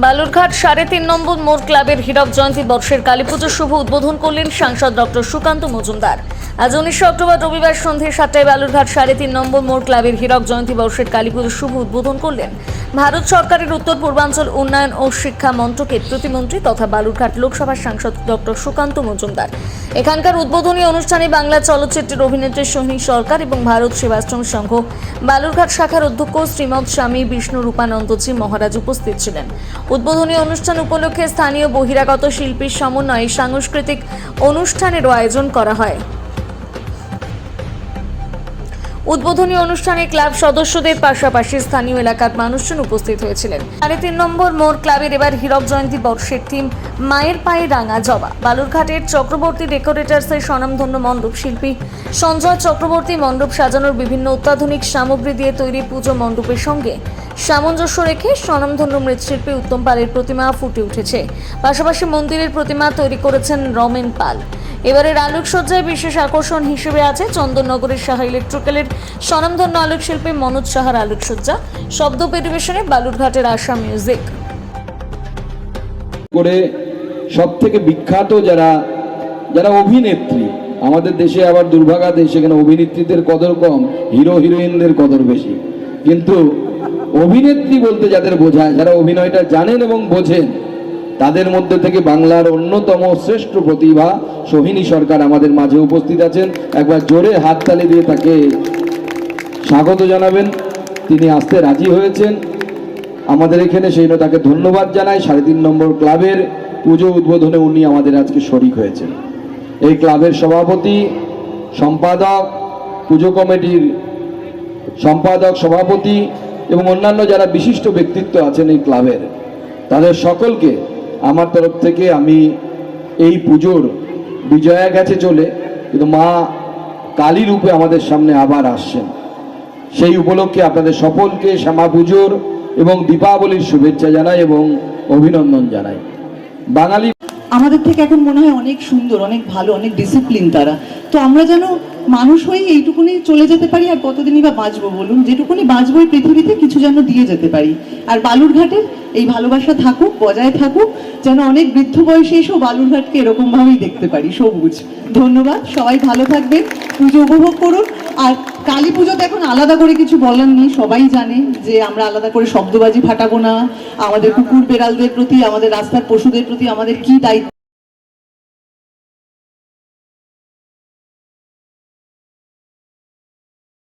বালুরঘাট সাড়ে তিন নম্বর মোড় ক্লাবের হীরক জয়ন্তী বর্ষের কালীপুজোর শুভ উদ্বোধন করলেন সাংসদ ডক্টর সুকান্ত মজুমদার। আজ উনিশে অক্টোবর রবিবার সন্ধে সাতটায় বালুরঘাট সাড়ে তিন নম্বর মোড় ক্লাবের হীরক জয়ন্তী বর্ষের কালী পুজোর শুভ উদ্বোধন করলেন ভারত সরকারের উত্তর পূর্বাঞ্চল উন্নয়ন ও শিক্ষা মন্ত্রকের প্রতিমন্ত্রী তথা বালুরঘাট লোকসভার সাংসদ ডক্টর সুকান্ত মজুমদার। এখানকার উদ্বোধনী অনুষ্ঠানে বাংলা চলচ্চিত্রের অভিনেত্রী সোহিনী সরকার এবং ভারত সেবাশ্রম সংঘ, বালুরঘাট শাখার অধ্যক্ষ শ্রীমৎ স্বামী বিষ্ণু রূপানন্দজি মহারাজ উপস্থিত ছিলেন। উদ্বোধনী অনুষ্ঠান উপলক্ষে স্থানীয় বহিরাগত শিল্পীর সমন্বয়ে সাংস্কৃতিক অনুষ্ঠানেরও আয়োজন করা হয়। উদ্বোধনী অনুষ্ঠানে ক্লাব সদস্যদের পাশাপাশি স্থানীয় এলাকার মানুষজন উপস্থিত হয়েছিলেন। সাড়ে তিন নম্বর মোড় ক্লাবের এবার হীরক জয়ন্তী বর্ষের থিম, মায়ের পায়ে রাঙা জবা। বালুরঘাটের চক্রবর্তী ডেকোরেটার্সের স্বনামধন্য মণ্ডপ শিল্পী সঞ্জয় চক্রবর্তী মণ্ডপ সাজানোর বিভিন্ন অত্যাধুনিক সামগ্রী দিয়ে তৈরি পুজো মণ্ডপের সঙ্গে সামঞ্জস্য রেখে স্বনামধন্য মৃৎশিল্পী উত্তম পালের প্রতিমা ফুটে উঠেছে। পাশাপাশি মন্দিরের প্রতিমা তৈরি করেছেন রমেন পাল। এবারের আলোকসজ্জায় বিশেষ আকর্ষণ হিসেবে আছে চন্দননগরের সাহা ইলেকট্রিক্যালের স্বনামধন্য আলোকশিল্পী মনোজ সাহার আলোকসজ্জা, শব্দ পরিবেশনে বালুরঘাটের আশা মিউজিক। করে সব থেকে বিখ্যাত যারা যারা অভিনেত্রী, আমাদের দেশে আবার দুর্ভাগা দেশ সেখানে অভিনেত্রীদের কদর কম, হিরো, হিরোইনদের কদর বেশি। কিন্তু অভিনেত্রী বলতে যাদের বোঝায়, যারা অভিনয়টা জানেন এবং বোঝেন তাদের মধ্যে থেকে বাংলার অন্যতম শ্রেষ্ঠ প্রতিভা সোহিনী সরকার আমাদের মাঝে উপস্থিত আছেন। একবার জোরে হাত হাততালি দিয়ে তাকে স্বাগত জানাবেন। তিনি আসতে রাজি হয়েছেন। আমাদের এখানে সেই তাকে ধন্যবাদ জানাই। সাড়ে তিন নম্বর ক্লাবের পুজো উদ্বোধনে উনি আমাদের আজকে শরিক হয়েছেন। এই ক্লাবের সভাপতি, সম্পাদক, পুজো কমিটির সম্পাদক, সভাপতি এবং অন্যান্য যারা বিশিষ্ট ব্যক্তিত্ব আছেন এই ক্লাবের, তাদের সকলকে আমার তরফ থেকে আমি এই পুজোর বিজয়া গেছে চলে, কিন্তু মা কালী রূপে আমাদের সামনে আবার আসছেন। সেই উপলক্ষে আপনাদের সকলকে শ্যামা পুজোর এবং দীপাবলির শুভেচ্ছা জানাই এবং অভিনন্দন জানাই। বাঙালি আমাদের থেকে এখন মনে হয় অনেক সুন্দর, অনেক ভালো, অনেক ডিসিপ্লিন তারা। তো আমরা যেন মানুষ হয়ে এইটুকুনি চলে যেতে পারি আর কতদিনই বা বাঁচবো বলুন? যেটুকুনি বাঁচবো এই পৃথিবীতে, কিছু যেন দিয়ে যেতে পারি। আর বালুরঘাটের এই ভালোবাসা থাকুক, বজায় থাকুক, যেন অনেক বৃদ্ধ বয়সে এসেও বালুরঘাটকে এরকমভাবেই দেখতে পারি, সবুজ। ধন্যবাদ, সবাই ভালো থাকবেন, পুজো উপভোগ করুন, আর কালী পুজোতে এখন আলাদা করে কিছু বলার নেই, সবাই জানে যে আমরা আলাদা করে শব্দবাজি ফাটাবো না, আমাদের কুকুর বেড়ালদের প্রতি, আমাদের রাস্তার পশুদের প্রতি আমাদের কি দায়িত্ব?